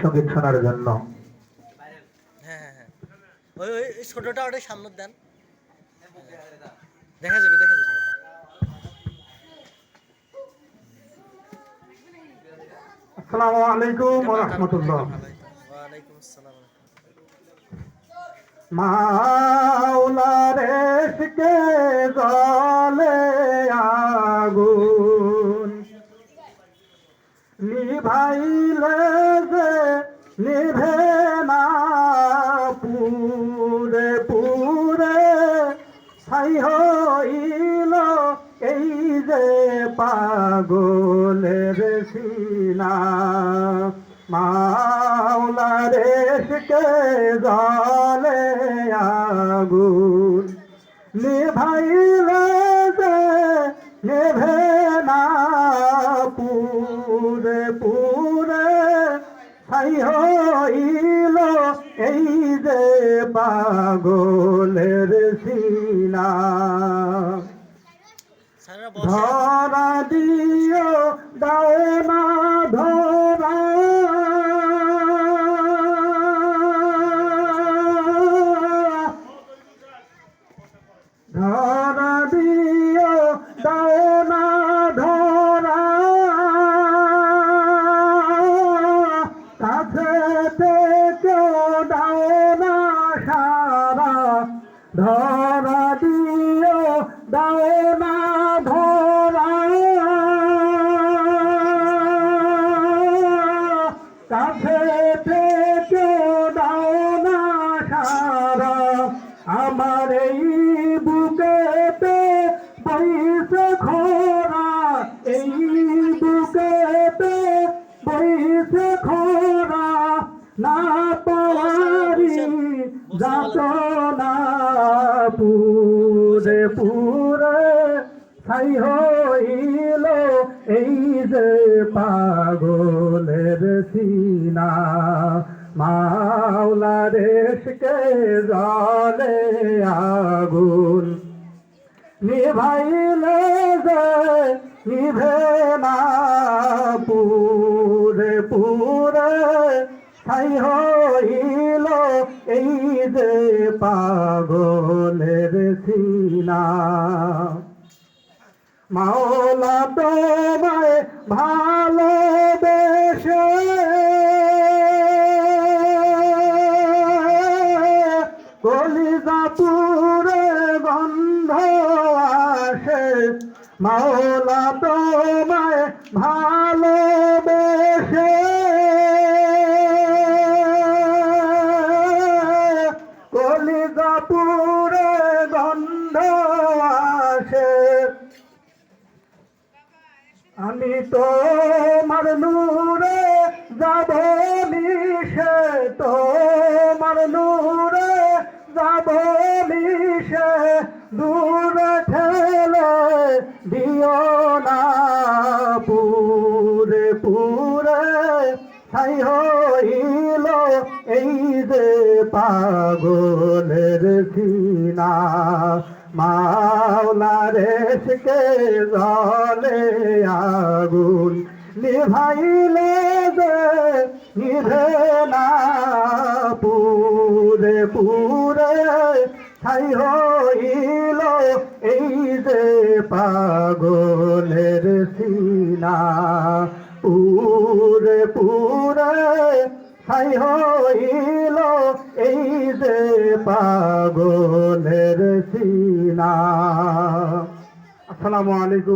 সংগীত শোনার জন্য। হ্যাঁ হ্যাঁ হ্যাঁ। ওই ওই ছোটটা ওটাই সামনে দেন। দেখা যাবে দেখা যাবে। আসসালামু আলাইকুম রহমতুল্লাহ আসসালাম। মাওলারে শিকে জলে আগুন নিভাইলে যে পাগলের সিনা, মাওলারে শিকে জলে আগুন নিভাইলে যে নেভে না পুরে পুরে ছাই হইল এই যে পাগলের সিনা। ধরা দিও, দাও না ধরা। ধরা দিও, দাও না ধরা। কাছে দাও না সারা। ধরা আমার এই বুকেতে বইসে খোরা। এই বুকেতে বইসে খোরা। না পারি যাত না পুরে পুরে ছাই হইল এই যে পাগলের সিনা। মাওলা রেশকে জলে আগুন নিভাইলে যে নিভে না পুরে পুরে ছাই হইল এই যে পাগলের সিনা। মাওলা তোমায় ভালোবেসে কলিজা পুরে গন্ধ আসে, মাওলা তোমায় ভালোবেসে। কলিজা পুরে গন্ধ আসে। আমি তোমার নূরে যাব দিও না পুরে পুরে, ছাই হইল এই যে পাগলের সিনা। মাওলা রেশকে জলে আগুন নিভাইলে যে নিভে না। পুরে পুরে, ছাই হইল যে পাগলের সিনা পুরে পুরে ছাই হইল এই যে পাগলের সিনা আসসালামু আলাইকুম।